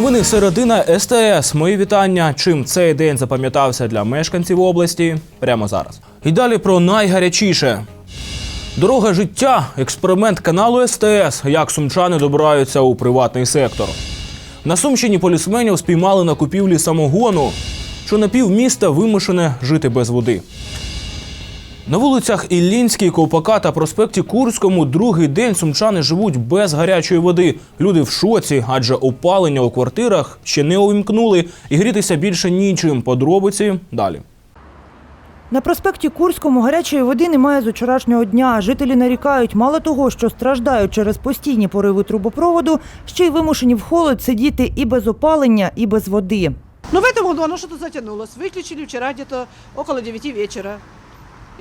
Новини середина СТС. Мої вітання. Чим цей день запам'ятався для мешканців області? Прямо зараз. І далі про найгарячіше. Дорога життя експеримент каналу СТС. Як сумчани добираються у приватний сектор. На Сумщині полісменів спіймали на купівлі самогону, що на півміста вимушене жити без води. На вулицях Іллінській, Ковпака та проспекті Курському другий день сумчани живуть без гарячої води. Люди в шоці, адже опалення у квартирах ще не увімкнули і грітися більше нічим. Подробиці далі. На проспекті Курському гарячої води немає з вчорашнього дня. Жителі нарікають, мало того, що страждають через постійні пориви трубопроводу, ще й вимушені в холод сидіти і без опалення, і без води. Но в этом году оно что-то затянулось. Выключили вчера где-то около 9 вечера.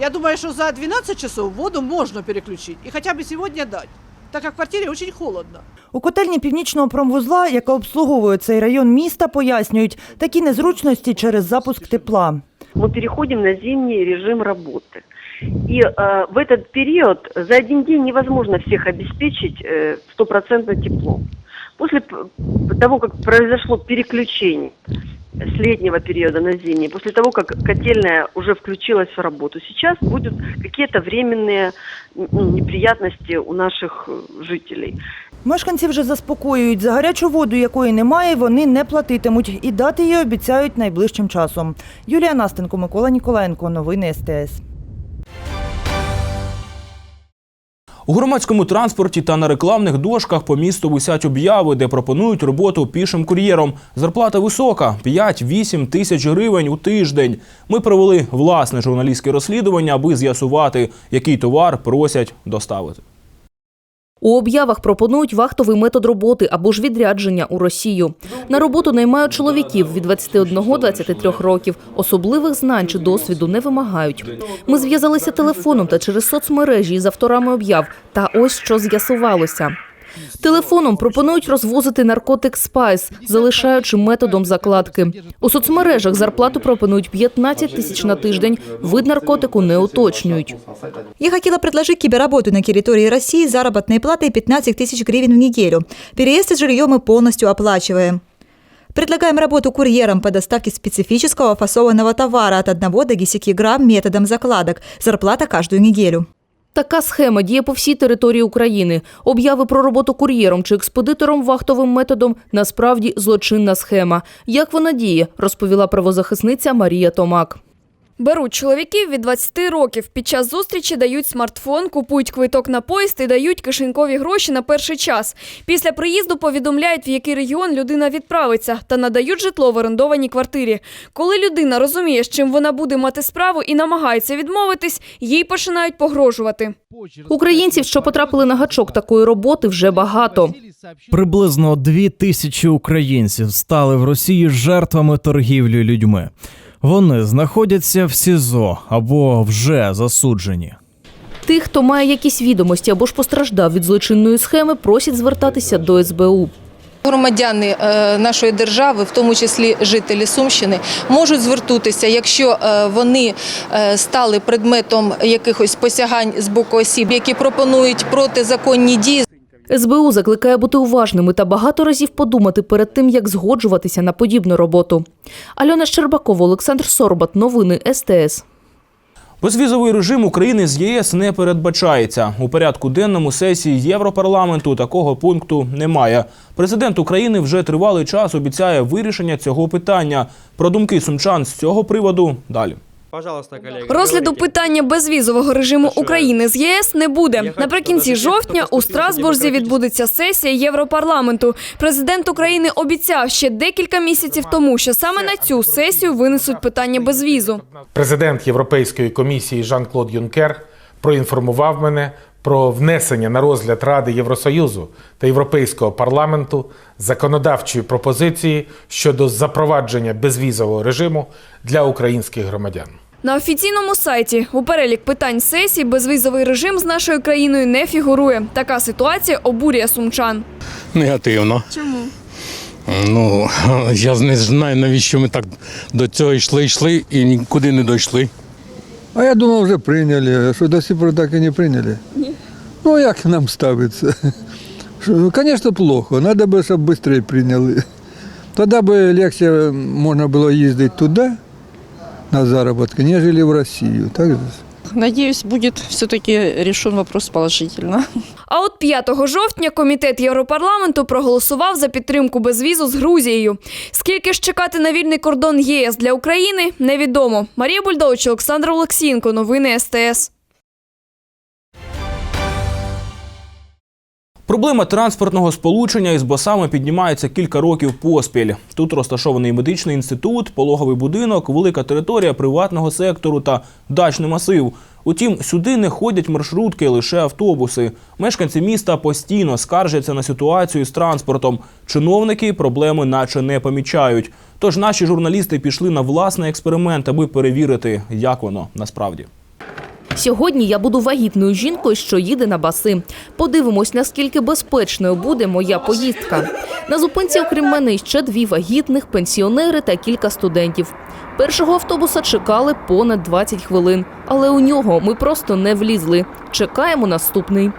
Я думаю, что за 12 часов воду можно переключить и хотя бы сегодня дать, так как в квартире очень холодно. У котельні північного промвузла, яка обслуговує цей район міста, пояснюють такі незручності через запуск тепла. мы переходим на зимний режим работы. И э, в этот период за один день невозможно всех обеспечить э, стопроцентно теплом. После п- того, как произошло переключение с летнего периода на зимний, после того, как котельная уже включилась в работу, сейчас будут какие-то временные ну, неприятности у наших э, жителей. Мешканці вже заспокоюють, за гарячу воду, якої немає, вони не платитимуть і дати її обіцяють найближчим часом. Юлія Настенко, Микола Ніколаєнко. Новини СТС. У громадському транспорті та на рекламних дошках по місту висять обяви, де пропонують роботу пішим кур'єром. Зарплата висока 5-8 тисяч гривень у тиждень. Ми провели власне журналістське розслідування, аби з'ясувати, який товар просять доставити. У об'явах пропонують вахтовий метод роботи або ж відрядження у Росію. На роботу наймають чоловіків від 21-23 років. Особливих знань чи досвіду не вимагають. Ми зв'язалися телефоном та через соцмережі з авторами об'яв. Та ось що з'ясувалося. Телефоном пропонують розвозити наркотик спайс, залишаючи методом закладки. У соцмережах зарплату пропонують 15 тисяч на тиждень. Вид наркотику не уточнюють. Я хотела предложить киберработу на территории России заработной платой 15 тысяч гривен в неделю. Переезд и жилье мы полностью оплачиваем. Предлагаем работу курьером по доставке специфического фасованного товара от 1 до 10 грамм методом закладок. Зарплата каждую неделю. Така схема діє по всій території України. Обяви про роботу кур'єром чи експедитором вахтовим методом насправді злочинна схема. Як вона діє, розповіла правозахисниця Марія Томак. Беруть чоловіків від 20 років. Під час зустрічі дають смартфон, купують квиток на поїзд і дають кишенькові гроші на перший час. Після приїзду повідомляють, в який регіон людина відправиться, та надають житло в орендованій квартирі. Коли людина розуміє, з чим вона буде мати справу і намагається відмовитись, їй починають погрожувати. Українців, що потрапили на гачок такої роботи, вже багато. Приблизно дві тисячі українців стали в Росії жертвами торгівлі людьми. Вони знаходяться в СІЗО або вже засуджені. Тих, хто має якісь відомості або ж постраждав від злочинної схеми, просять звертатися до СБУ. Громадяни е, нашої держави, в тому числі жителі Сумщини, можуть звернутися, якщо е, вони е, стали предметом якихось посягань з боку осіб, які пропонують протизаконні дії. СБУ закликає бути уважними та багато разів подумати перед тим, як згоджуватися на подібну роботу. Альона Щербакова, Олександр Сорбат. Новини СТС. Безвізовий режим України з ЄС не передбачається. У порядку денному сесії Європарламенту такого пункту немає. Президент України вже тривалий час обіцяє вирішення цього питання. Про думки сумчан з цього приводу далі. Пожалуйста, коллеги. Розгляду говорите. питання безвізового режиму України з ЄС не буде. Наприкінці жовтня у Страсбурзі відбудеться сесія Європарламенту. Президент України обіцяв ще декілька місяців тому, що саме на цю сесію винесуть питання безвізу. Президент Європейської комісії Жан-Клод Юнкер проінформував мене про внесення на розгляд Ради Євросоюзу та Європейського парламенту законодавчої пропозиції щодо запровадження безвізового режиму для українських громадян. На офіційному сайті у перелік питань сесії безвізовий режим з нашою країною не фігурує. Така ситуація обурює сумчан. Негативно. Чому? Ну, я не знаю, навіщо ми так до цього йшли, йшли і нікуди не дійшли. А я думав, вже прийняли, що до сих пор так і не прийняли. Ні. Ну, як нам ставиться? Що, Ну, звісно, плохо. Треба би, щоб швидше прийняли. Тогда бы легче можно было ездить туда, на заработки, нежели в Россию. Так же? Надеюсь, будет все-таки решен вопрос положительно. А от 5 жовтня комітет Європарламенту проголосував за підтримку безвізу з Грузією. Скільки ж чекати на вільний кордон ЄС для України, невідомо. Марія Бульдович, Олександр Олексієнко. Новини СТС. Проблема транспортного сполучення із басами піднімається кілька років поспіль. Тут розташований медичний інститут, пологовий будинок, велика територія приватного сектору та дачний масив. Утім, сюди не ходять маршрутки, лише автобуси. Мешканці міста постійно скаржаться на ситуацію з транспортом. Чиновники проблеми наче не помічають. Тож наші журналісти пішли на власний експеримент, аби перевірити, як воно насправді. Сьогодні я буду вагітною жінкою, що їде на баси. Подивимось, наскільки безпечною буде моя поїздка. На зупинці, окрім мене, ще дві вагітних, пенсіонери та кілька студентів. Першого автобуса чекали понад 20 хвилин, але у нього ми просто не влізли. Чекаємо наступний.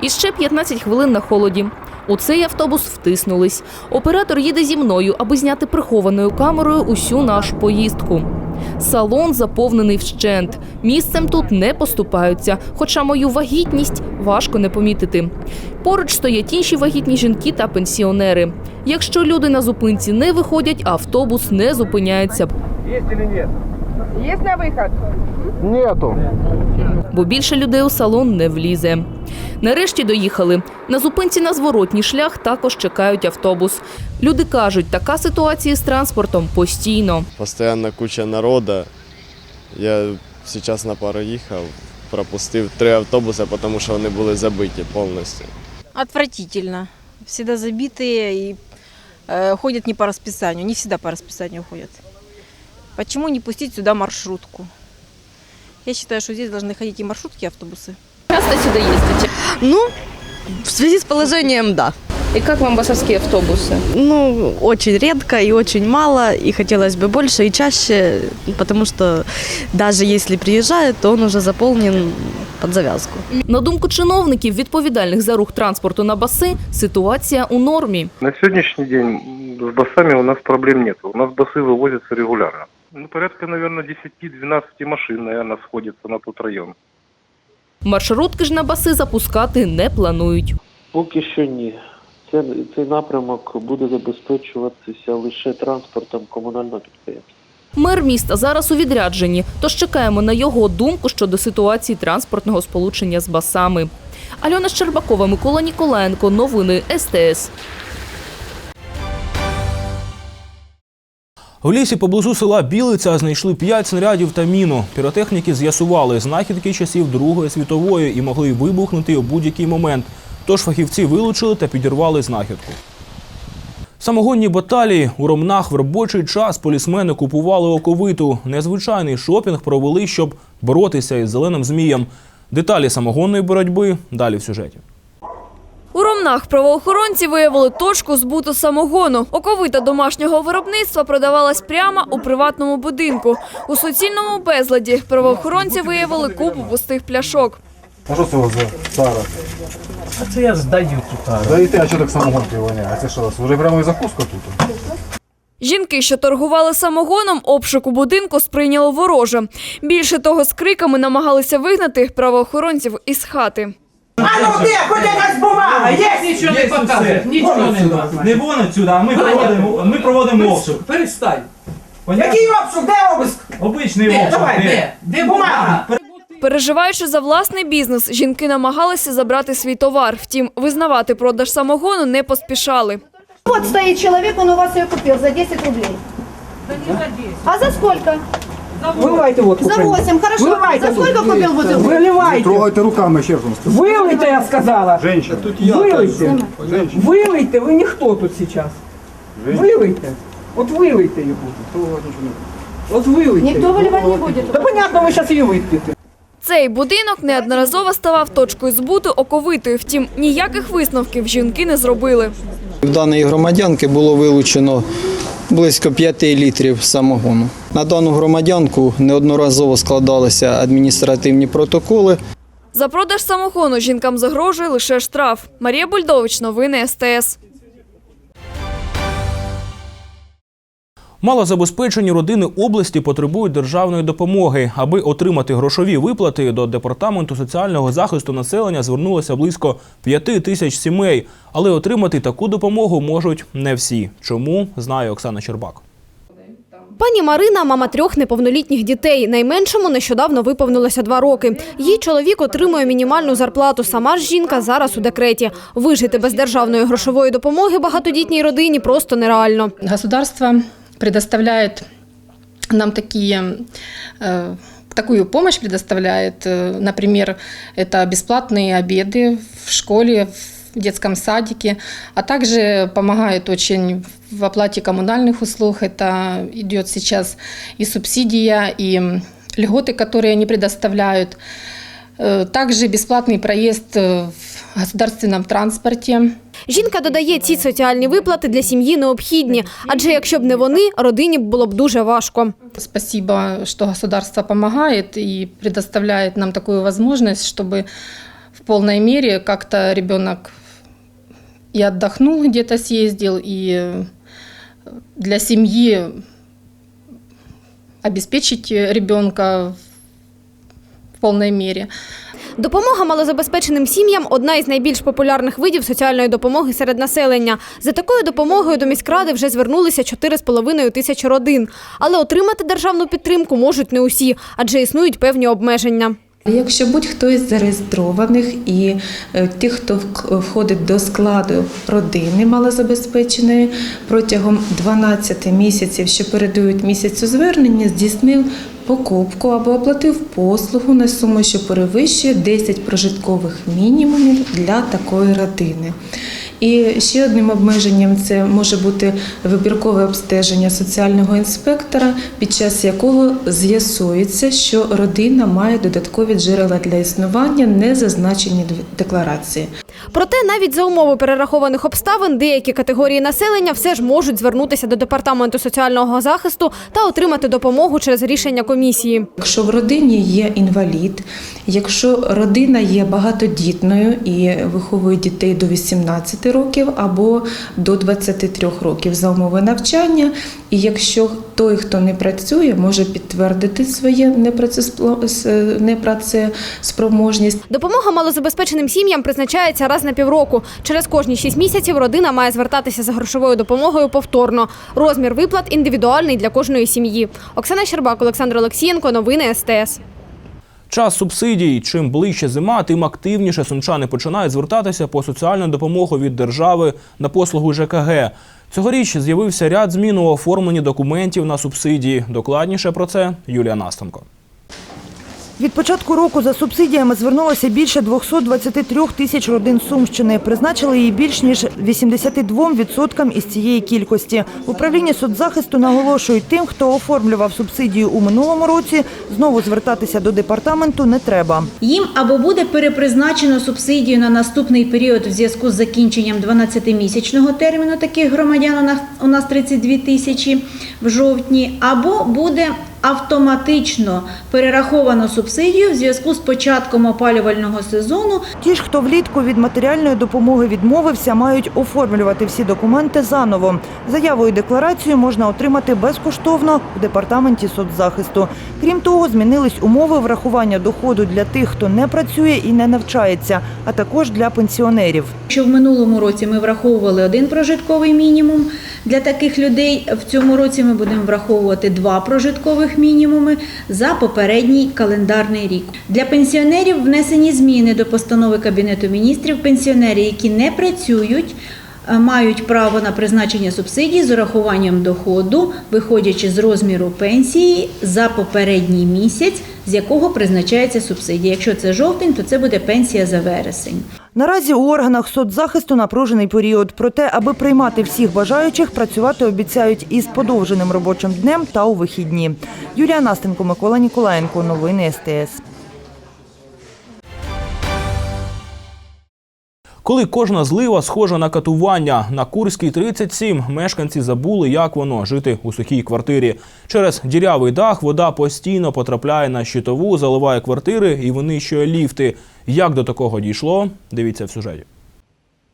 І ще 15 хвилин на холоді. У цей автобус втиснулись. Оператор їде зі мною, аби зняти прихованою камерою усю нашу поїздку. Салон заповнений вщент. Місцем тут не поступаються, хоча мою вагітність важко не помітити. Поруч стоять інші вагітні жінки та пенсіонери. Якщо люди на зупинці не виходять, автобус не зупиняється. Бо більше людей у салон не влізе. Нарешті доїхали. На зупинці на зворотній шлях також чекають автобус. Люди кажуть, така ситуація з транспортом постійно. Постоянно куча народу. Я зараз на пару їхав, пропустив три автобуси, тому що вони були забиті повністю. Отвратительно. Всегда забитые и э, ходят не по расписанию. Не всегда по расписанию ходят. Почему не пустить сюда маршрутку? Я считаю, что здесь должны ходить и маршрутки, и автобусы. Часто сюди їздите. Ну, в связи с положением, да. І як вам басовські автобуси? Ну, очень редко и очень мало, и хотелось бы больше и чаще, потому что даже если приезжает, то он уже заполнен под завязку. На думку чиновників, відповідальних за рух транспорту на баси, ситуація у нормі. На сегодняшний день с басами у нас проблем нет. У нас басы вывозятся регулярно. Ну, порядка, наверное, 10-12 машин, наверное, сходится на тот район. Маршрутки ж на баси запускати не планують. Поки що ні. Це, цей напрямок буде забезпечуватися лише транспортом комунального підприємства. Мер міста зараз у відрядженні, тож чекаємо на його думку щодо ситуації транспортного сполучення з басами. Альона Щербакова, Микола Ніколаєнко. Новини СТС. В лісі поблизу села Білиця знайшли п'ять снарядів та міну. Піротехніки з'ясували знахідки часів Другої світової і могли вибухнути у будь-який момент. Тож фахівці вилучили та підірвали знахідку. Самогонні баталії у Ромнах в робочий час полісмени купували оковиту. Незвичайний шопінг провели, щоб боротися із зеленим змієм. Деталі самогонної боротьби далі в сюжеті. У Ромнах правоохоронці виявили точку збуту самогону. Оковита домашнього виробництва продавалась прямо у приватному будинку. У суцільному безладі правоохоронці виявили купу пустих пляшок. А що це у вас за тара? А це я здаю тут тару. Даєте, а що так самогонки воняє? А це що, у вас вже прямо і закуска тут? Жінки, що торгували самогоном, обшук у будинку сприйняло вороже. Більше того, з криками намагалися вигнати правоохоронців із хати. А ну де, хоч якась бумага, є? Нічого не показує, нічого нема. Не вон отсюда, а ми проводимо, ми проводимо обшук. Перестань. Який обшук, де обиск? Обичний Де, обшук. давай, де? Де бумага? Переживаючи за власний бізнес, жінки намагалися забрати свій товар. Втім, визнавати продаж самогону не поспішали. Вот стоит человек, он у вас ее купил за 10 рублей. А за сколько? Виливайте водку. За 8, хорошо. Виливайте за сколько купил бутылку? Не трогайте руками, ще раз вам скажу. Вилийте, я сказала. Женщина. Тут я. Вилийте. Женщина. Вилийте, ви ніхто тут сейчас. Вилийте. От вилийте її. Трогати нічого не От вилийте. Ніхто выливать не будет. Та понятно, ви зараз її вип'єте. Цей будинок неодноразово ставав точкою збуту оковитою. Втім, ніяких висновків жінки не зробили. В даної громадянки було вилучено близько 5 літрів самогону. На дану громадянку неодноразово складалися адміністративні протоколи. За продаж самогону жінкам загрожує лише штраф. Марія Бульдович, новини СТС. Малозабезпечені родини області потребують державної допомоги. Аби отримати грошові виплати, до департаменту соціального захисту населення звернулося близько п'яти тисяч сімей. Але отримати таку допомогу можуть не всі. Чому знає Оксана Щербак. Пані Марина – мама трьох неповнолітніх дітей. Найменшому нещодавно виповнилося два роки. Її чоловік отримує мінімальну зарплату. Сама ж жінка зараз у декреті. Вижити без державної грошової допомоги багатодітній родині просто нереально. Государство предоставляет нам такие, э, такую помощь предоставляет. Э, Например, это бесплатные обеды в школе, в детском садике, а также помогает очень в оплате коммунальных услуг. Это идет сейчас и субсидия, и льготы, которые они предоставляют. Э, Также бесплатный проезд э, в государственном транспорте. Жінка додає, ці соціальні виплати для сім'ї необхідні, адже якщо б не вони, родині б було б дуже важко. Спасибо, что государство помогает и предоставляет нам такую возможность, чтобы в полной мере как-то ребенок и отдохнул, где-то съездил, и для семьи обеспечить ребенка в полной мере. Допомога малозабезпеченим сім'ям одна із найбільш популярних видів соціальної допомоги серед населення. За такою допомогою до міськради вже звернулися 4,5 тисячі родин. Але отримати державну підтримку можуть не усі, адже існують певні обмеження. Якщо будь-хто із зареєстрованих і е, тих, хто входить до складу родини малозабезпеченої, протягом 12 місяців, що передають місяцю звернення, здійснив покупку або оплатив послугу на суму, що перевищує 10 прожиткових мінімумів для такої родини. І ще одним обмеженням це може бути вибіркове обстеження соціального інспектора, під час якого з'ясується, що родина має додаткові джерела для існування, не зазначені в декларації. Проте навіть за умови перерахованих обставин деякі категорії населення все ж можуть звернутися до департаменту соціального захисту та отримати допомогу через рішення комісії. Якщо в родині є інвалід, якщо родина є багатодітною і виховує дітей до 18 років або до 23 років за умови навчання, і якщо той, хто не працює, може підтвердити своє непрацеспло- непрацеспроможність. Допомога малозабезпеченим сім'ям призначається раз на півроку. Через кожні шість місяців родина має звертатися за грошовою допомогою повторно. Розмір виплат індивідуальний для кожної сім'ї. Оксана Щербак, Олександр Олексієнко. Новини СТС. Час субсидій. Чим ближче зима, тим активніше сумчани починають звертатися по соціальну допомогу від держави на послугу ЖКГ. Цьогоріч з'явився ряд змін у оформленні документів на субсидії. Докладніше про це Юлія Настенко. Від початку року за субсидіями звернулося більше 223 тисяч родин Сумщини. Призначили її більш ніж 82% із цієї кількості. В управлінні соцзахисту наголошують тим, хто оформлював субсидію у минулому році, знову звертатися до департаменту не треба. Їм або буде перепризначено субсидію на наступний період в зв'язку з закінченням 12-місячного терміну таких громадян, у нас 32 тисячі в жовтні, або буде автоматично перераховано субсидію в зв'язку з початком опалювального сезону. Ті ж, хто влітку від матеріальної допомоги відмовився, мають оформлювати всі документи заново. Заяву і декларацію можна отримати безкоштовно в департаменті соцзахисту. Крім того, змінились умови врахування доходу для тих, хто не працює і не навчається, а також для пенсіонерів. Якщо в минулому році ми враховували один прожитковий мінімум для таких людей, в цьому році ми будемо враховувати два прожиткових мінімуми за попередній календарний рік. Для пенсіонерів внесені зміни до постанови Кабінету міністрів. Пенсіонери, які не працюють, е, мають право на призначення субсидій з урахуванням доходу, виходячи з розміру пенсії за попередній місяць, з якого призначається субсидія. Якщо це жовтень, то це буде пенсія за вересень. Наразі у органах соцзахисту напружений період. Проте, аби приймати всіх бажаючих, працювати обіцяють із подовженим робочим днем та у вихідні. Юлія Настенко, Микола Ніколаєнко. Новини СТС. Коли кожна злива схожа на катування, на Курській 37 мешканці забули, як воно жити у сухій квартирі. Через дірявий дах вода постійно потрапляє на щитову, заливає квартири і винищує ліфти. Як до такого дійшло? Дивіться в сюжеті.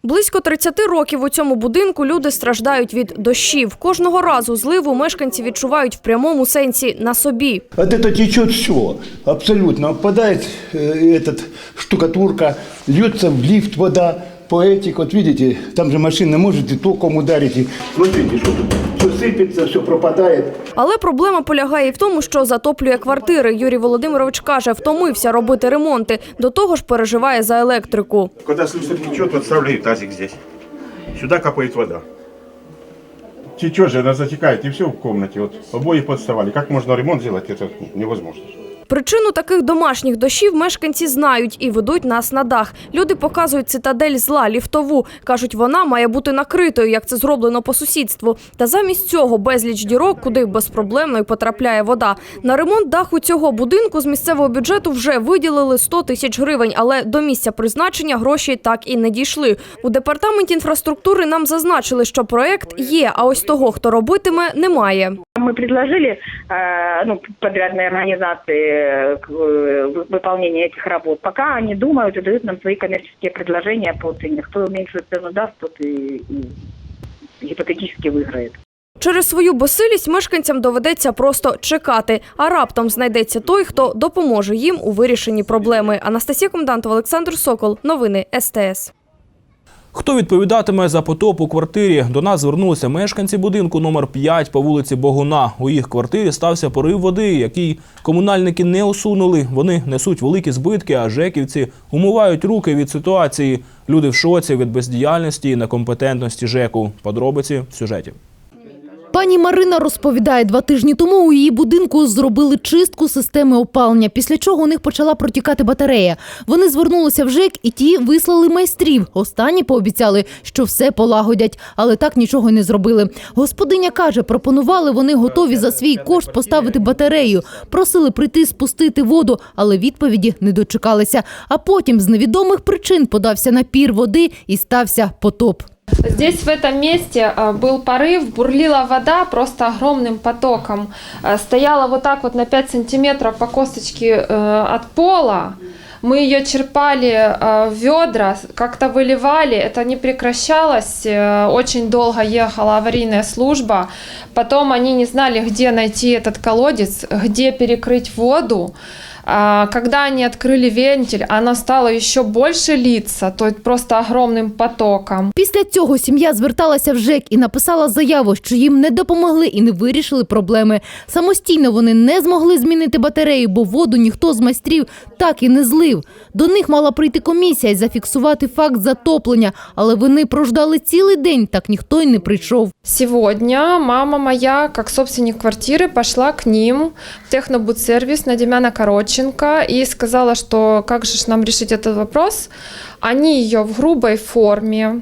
Близько 30 років у цьому будинку люди страждають від дощів. Кожного разу зливу мешканці відчувають в прямому сенсі на собі. От это течет все, абсолютно. Попадает э, этот штукатурка, льется в лифт вода, поэтик, вот видите, там же машина может и током ударить. И смотрите, что тут все сыпется, все пропадает. Але проблема полягає і в тому, що затоплює квартири. Юрій Володимирович каже, втомився робити ремонти. До того ж переживає за електрику. Когда слышно течет, вот ставлю тазик здесь. Сюда капает вода. Течет же, она затекает, и все в комнате. Вот обои подставали. Как можно ремонт сделать, это невозможно. Причину таких домашніх дощів мешканці знають і ведуть нас на дах. Люди показують цитадель зла, ліфтову. Кажуть, вона має бути накритою, як це зроблено по сусідству. Та замість цього безліч дірок, куди безпроблемно й потрапляє вода. На ремонт даху цього будинку з місцевого бюджету вже виділили 100 тисяч гривень, але до місця призначення гроші так і не дійшли. У департаменті інфраструктури нам зазначили, що проект є, а ось того, хто робитиме, немає. Мы предложили э, ну, подрядной организации э, к- э, вы- выполнение этих работ. Пока они думают и дают нам свои коммерческие предложения по цене. Кто меньшую цену даст, тот и, и гипотетически выиграет. Через свою безсилість мешканцям доведеться просто чекати, а раптом знайдеться той, хто допоможе їм у вирішенні проблеми. Анастасія Комдантова, Олександр Сокол. Новини СТС. Хто відповідатиме за потоп у квартирі? До нас звернулися мешканці будинку номер 5 по вулиці Богуна. У їх квартирі стався порив води, який комунальники не усунули. Вони несуть великі збитки, а жеківці умивають руки від ситуації. Люди в шоці від бездіяльності і некомпетентності ЖЕКу. Подробиці в сюжеті. Пані Марина розповідає, два тижні тому у її будинку зробили чистку системи опалення, після чого у них почала протікати батарея. Вони звернулися в ЖЕК і ті вислали майстрів. Останні пообіцяли, що все полагодять, але так нічого не зробили. Господиня каже, пропонували вони готові за свій кошт поставити батарею. Просили прийти спустити воду, але відповіді не дочекалися. А потім з невідомих причин подався напір води і стався потоп. Здесь в этом месте а, был порыв, бурлила вода просто огромным потоком. А, Стояла вот так вот на 5 сантиметров по косточке э, от пола. Мы ее черпали э, в ведра, как-то выливали, это не прекращалось. э, Очень долго ехала аварийная служба. Потом они не знали, где найти этот колодец, где перекрыть воду. А, Когда они открыли вентиль, она стала еще больше литься, то есть просто огромным потоком. Після цього сім'я зверталася в ЖЕК і написала заяву, що їм не допомогли і не вирішили проблеми. Самостійно вони не змогли змінити батарею, бо воду ніхто з майстрів так і не злив. До них мала прийти комісія і зафіксувати факт затоплення, але вони прождали цілий день, так ніхто й не прийшов. Сегодня мама моя, как собственник квартиры, пошла к ним в технобудсервис на Демяна Коротченко и сказала, что как же ж нам решить этот вопрос. Они ее в грубой форме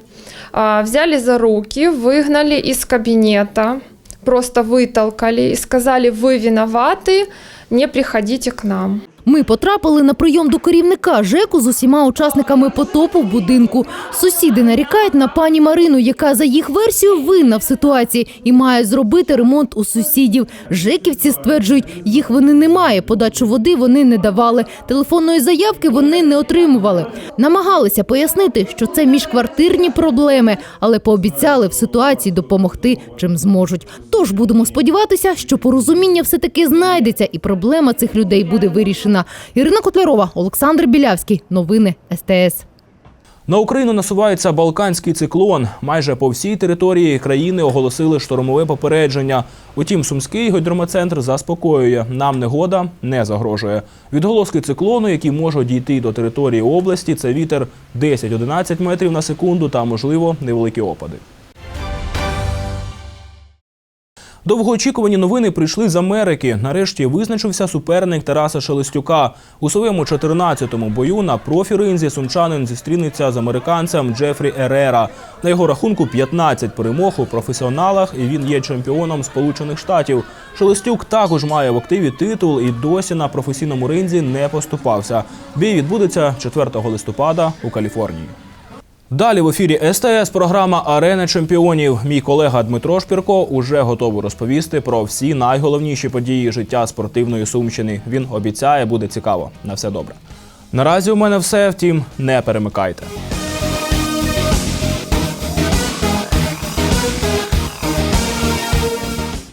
а, взяли за руки, выгнали из кабинета, просто вытолкали и сказали, вы виноваты, не приходите к нам. Ми потрапили на прийом до керівника ЖЕКу з усіма учасниками потопу в будинку. Сусіди нарікають на пані Марину, яка за їх версією винна в ситуації і має зробити ремонт у сусідів. ЖЕКівці стверджують, їх вини немає. Подачу води вони не давали. Телефонної заявки вони не отримували. Намагалися пояснити, що це міжквартирні проблеми, але пообіцяли в ситуації допомогти чим зможуть. Тож будемо сподіватися, що порозуміння все таки знайдеться, і проблема цих людей буде вирішена. Ірина Котлярова, Олександр Білявський. Новини СТС. На Україну насувається балканський циклон. Майже по всій території країни оголосили штормове попередження. Утім, сумський гідромецентр заспокоює. Нам негода не загрожує. Відголоски циклону, які можуть дійти до території області, це вітер 10-11 метрів на секунду та, можливо, невеликі опади. Довгоочікувані новини прийшли з Америки. Нарешті визначився суперник Тараса Шелестюка. У своєму 14-му бою на профі-ринзі сумчанин зустрінеться з американцем Джефрі Ерера. На його рахунку 15 перемог у професіоналах, і він є чемпіоном Сполучених Штатів. Шелестюк також має в активі титул і досі на професійному ринзі не поступався. Бій відбудеться 4 листопада у Каліфорнії. Далі в ефірі СТС програма Арена чемпіонів. Мій колега Дмитро Шпірко уже готовий розповісти про всі найголовніші події життя спортивної сумщини. Він обіцяє, буде цікаво. На все добре. Наразі у мене все. Втім, не перемикайте.